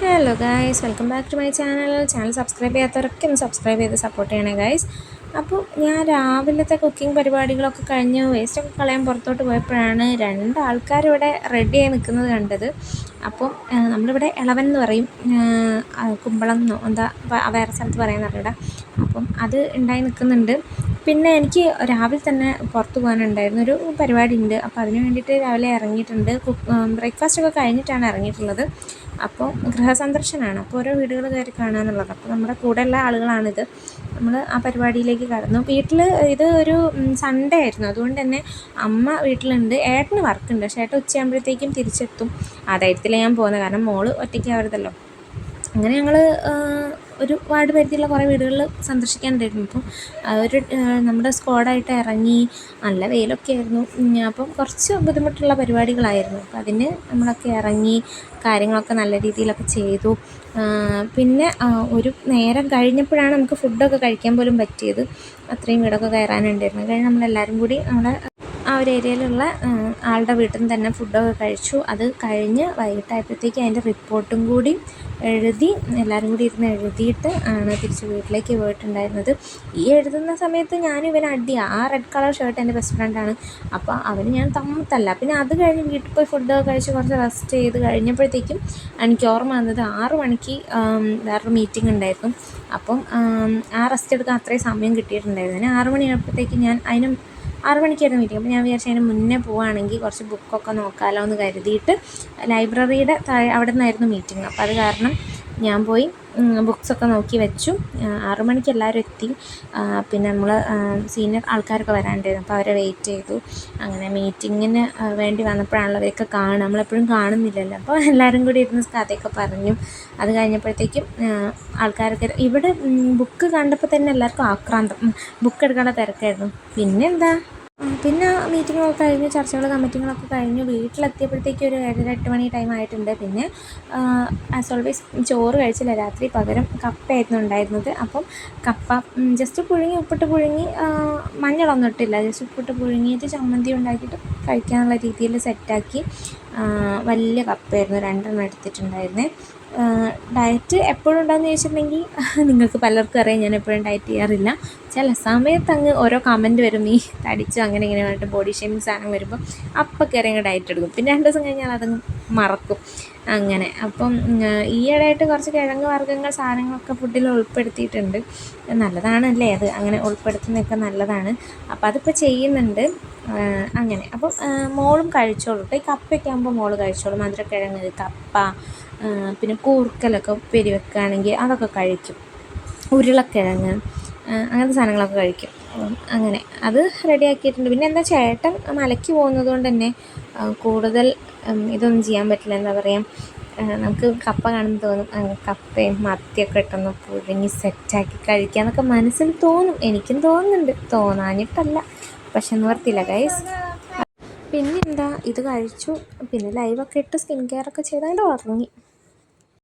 Hello guys welcome back to my channel channel subscribe ചെയ്യാത്തവരൊക്കെ ഒന്ന് subscribe ചെയ്ത് support ചെയ്യണേ guys അപ്പോൾ ഞാൻ രാവിലത്തെ കുക്കിംഗ് പരിപാടികളൊക്കെ കഴിഞ്ഞ് വേസ്റ്റൊക്കെ കളയാൻ പുറത്തോട്ട് പോയപ്പോഴാണ് രണ്ട് ആൾക്കാർ ഇവിടെ റെഡി ആയി നിൽക്കുന്നത് കണ്ടത്. അപ്പം നമ്മളിവിടെ ഇളവൻ എന്ന് പറയും. കുമ്പളം എന്നോ എന്താ വേറെ സ്ഥലത്ത് പറയാൻ അറിയട അപ്പം അത് ഉണ്ടായി നിൽക്കുന്നുണ്ട് പിന്നെ എനിക്ക് രാവിലെ തന്നെ പുറത്ത് പോകാനുണ്ടായിരുന്നു. ഒരു പരിപാടി ഉണ്ട്. അപ്പോൾ അതിന് വേണ്ടിയിട്ട് രാവിലെ ഇറങ്ങിയിട്ടുണ്ട്. ബ്രേക്ക്ഫാസ്റ്റ് ഒക്കെ കഴിഞ്ഞിട്ടാണ് ഇറങ്ങിയിട്ടുള്ളത്. അപ്പോൾ ഗൃഹസന്ദർശനമാണ്. അപ്പോൾ ഓരോ വീടുകൾ കയറി കാണാനുള്ളത്. അപ്പോൾ നമ്മുടെ കൂടെയുള്ള ആളുകളാണിത്. നമ്മൾ ആ പരിപാടിയിലേക്ക് കടന്നു. വീട്ടിൽ ഇത് ഒരു സൺഡേ ആയിരുന്നു. അതുകൊണ്ട് തന്നെ അമ്മ വീട്ടിലുണ്ട്. ഏട്ടന് വർക്കുണ്ട് പക്ഷേ ഏട്ടൻ ഉച്ചയാകുമ്പോഴത്തേക്കും തിരിച്ചെത്തും. ആ ധൈര്യത്തിലേ ഞാൻ പോകുന്നത്. കാരണം മോൾ ഒറ്റയ്ക്ക് ആവരുതല്ലോ. അങ്ങനെ ഞങ്ങൾ ഒരു വാർഡ് പരിധിയുള്ള കുറേ വീടുകളിൽ സന്ദർശിക്കാനുണ്ടായിരുന്നു അപ്പം ഒരു നമ്മുടെ സ്ക്വാഡായിട്ട് ഇറങ്ങി നല്ല വെയിലൊക്കെ ആയിരുന്നു. അപ്പം കുറച്ച് ബുദ്ധിമുട്ടുള്ള പരിപാടികളായിരുന്നു. അപ്പം അതിന് നമ്മളൊക്കെ ഇറങ്ങി കാര്യങ്ങളൊക്കെ നല്ല രീതിയിലൊക്കെ ചെയ്തു. പിന്നെ ഒരു നേരം കഴിഞ്ഞപ്പോഴാണ് നമുക്ക് ഫുഡൊക്കെ കഴിക്കാൻ പോലും പറ്റിയത്. അത്രയും വീടൊക്കെ കയറാനുണ്ടായിരുന്നു. കഴിഞ്ഞ് നമ്മളെല്ലാവരും കൂടി നമ്മുടെ ആ ഒരു ഏരിയയിലുള്ള ആളുടെ വീട്ടിൽ നിന്ന് തന്നെ ഫുഡൊക്കെ കഴിച്ചു. അത് കഴിഞ്ഞ് വൈകിട്ടായപ്പോഴത്തേക്ക് അതിന്റെ റിപ്പോർട്ടും കൂടി എഴുതി എല്ലാവരും കൂടി ഇരുന്ന് എഴുതിയിട്ട് ആണ് തിരിച്ച് വീട്ടിലേക്ക് പോയിട്ടുണ്ടായിരുന്നത്. ഈ എഴുതുന്ന സമയത്ത് ഞാൻ ഇവനെ അടി. ആ റെഡ് കളർ ഷർട്ട് എന്റെ ബെസ്റ്റ് ഫ്രണ്ടാണ് അപ്പോൾ അവന് ഞാൻ തമ്മത്തല്ല പിന്നെ അത് കഴിഞ്ഞ് വീട്ടിൽ പോയി ഫുഡൊക്കെ കഴിച്ച് കുറച്ച് റെസ്റ്റ് ചെയ്ത് കഴിഞ്ഞപ്പോഴത്തേക്കും എനിക്ക് ഓർമ്മ വന്നത് ആറ് മണിക്ക് വേറൊരു മീറ്റിംഗ് ഉണ്ടായിരുന്നു. അപ്പം ആ റെസ്റ്റ് എടുക്കാൻ അത്രയും സമയം കിട്ടിയിട്ടുണ്ടായിരുന്നു. അതിന് ആറ് മണിയായപ്പോഴത്തേക്ക് ഞാൻ അതിന് ആറ് മണിക്കായിരുന്നു മീറ്റിംഗ് അപ്പോൾ ഞാൻ വിചാരിച്ചു അതിന് മുന്നേ പോവുകയാണെങ്കിൽ കുറച്ച് ബുക്കൊക്കെ നോക്കാമല്ലോ എന്ന് കരുതിയിട്ട് ലൈബ്രറിയുടെ താഴെ അവിടെ നിന്നായിരുന്നു മീറ്റിംഗ് അപ്പോൾ അത് കാരണം ഞാൻ പോയി ബുക്സൊക്കെ നോക്കി വെച്ചു. ആറു മണിക്ക് എല്ലാവരും എത്തി. പിന്നെ നമ്മൾ സീനിയർ ആൾക്കാരൊക്കെ വരാണ്ടായിരുന്നു. അപ്പോൾ അവരെ വെയിറ്റ് ചെയ്തു. അങ്ങനെ മീറ്റിങ്ങിന് വേണ്ടി വന്നപ്പോഴാണല്ലോ അവരൊക്കെ കാണുക. നമ്മളെപ്പോഴും കാണുന്നില്ലല്ലോ. അപ്പോൾ എല്ലാവരും കൂടി ഇരുന്ന് കഥയൊക്കെ പറഞ്ഞു. അത് കഴിഞ്ഞപ്പോഴത്തേക്കും ആൾക്കാരൊക്കെ ഇവിടെ ബുക്ക് കണ്ടപ്പോൾ തന്നെ എല്ലാവർക്കും ആക്രാന്തം. ബുക്ക് എടുക്കാനുള്ള തിരക്കായിരുന്നു. പിന്നെന്താ പിന്നെ മീറ്റിങ്ങൊക്കെ കഴിഞ്ഞ് ചർച്ചകൾ കമ്മിറ്റിങ്ങളൊക്കെ കഴിഞ്ഞ് വീട്ടിലെത്തിയപ്പോഴത്തേക്കും ഒരു ഏഴര എട്ട് മണി ടൈം ആയിട്ടുണ്ട്. പിന്നെ ആസ് ഓൾവേസ് ചോറ് കഴിച്ചില്ല. രാത്രി പകരം കപ്പയായിരുന്നു ഉണ്ടായിരുന്നത്. അപ്പം കപ്പ ജസ്റ്റ് പുഴുങ്ങി ഉപ്പിട്ട് പുഴുങ്ങി മഞ്ഞളൊന്നും ഇട്ടില്ല. ജസ്റ്റ് ഉപ്പിട്ട് പുഴുങ്ങിയിട്ട് ചമ്മന്തി ഉണ്ടാക്കിയിട്ട് കഴിക്കാനുള്ള രീതിയിൽ സെറ്റാക്കി വലിയ കപ്പയായിരുന്നു. രണ്ടെണ്ണം എടുത്തിട്ടുണ്ടായിരുന്നേ. ഡയറ്റ് എപ്പോഴും ഉണ്ടെന്ന് ചോദിച്ചിട്ടുണ്ടെങ്കിൽ നിങ്ങൾക്ക് പലർക്കും അറിയാം ഞാൻ എപ്പോഴും ഡയറ്റ് ചെയ്യാറില്ല. ചില സമയത്ത് അങ്ങ് ഓരോ കമന്റ് വരും നീ തടിച്ചു അങ്ങനെ ഇങ്ങനെ പറഞ്ഞിട്ട് ബോഡി ഷേമിങ് സാധനം വരുമ്പോൾ അപ്പം കയറി അങ്ങ് ഡയറ്റ് എടുക്കും. പിന്നെ രണ്ട് ദിവസം കഴിഞ്ഞാൽ അതങ്ങ് മറക്കും. അങ്ങനെ. അപ്പം ഈയിടെയായിട്ട് കുറച്ച് കിഴങ്ങ് വർഗങ്ങൾ സാധനങ്ങളൊക്കെ ഫുഡിൽ ഉൾപ്പെടുത്തിയിട്ടുണ്ട്. നല്ലതാണ് അല്ലേ അത്? അങ്ങനെ ഉൾപ്പെടുത്തുന്നതൊക്കെ നല്ലതാണ്. അപ്പോൾ അതിപ്പോൾ ചെയ്യുന്നുണ്ട്. അങ്ങനെ. അപ്പം മോളും കഴിച്ചോളൂ കേട്ടോ. ഈ കപ്പയൊക്കെ ആകുമ്പോൾ മോൾ കഴിച്ചോളും. മധുരക്കിഴങ്ങ് കപ്പ പിന്നെ കൂർക്കലൊക്കെ ഉപ്പേരി അതൊക്കെ കഴിക്കും. ഉരുളക്കിഴങ്ങ് അങ്ങനത്തെ സാധനങ്ങളൊക്കെ കഴിക്കും. അങ്ങനെ. അത് റെഡിയാക്കിയിട്ടുണ്ട്. പിന്നെ എന്താ ചേട്ടൻ മലയ്ക്ക് പോകുന്നത് കൊണ്ട് തന്നെ കൂടുതൽ ഇതൊന്നും ചെയ്യാൻ പറ്റില്ല എന്താ പറയുക നമുക്ക് കപ്പ കാണുമ്പോൾ തോന്നും കപ്പയും മത്തിയൊക്കെ ഇട്ടൊന്ന് പുഴുങ്ങി സെറ്റാക്കി കഴിക്കാമെന്നൊക്കെ മനസ്സിൽ തോന്നും. എനിക്കും തോന്നുന്നുണ്ട്. തോന്നാഞ്ഞിട്ടല്ല. പക്ഷെ നിവർത്തില്ല ഗൈസ് പിന്നെന്താ ഇത് കഴിച്ചു. പിന്നെ ലൈവൊക്കെ ഇട്ട് സ്കിൻ കെയർ ഒക്കെ ചെയ്താൽ ഉറങ്ങി.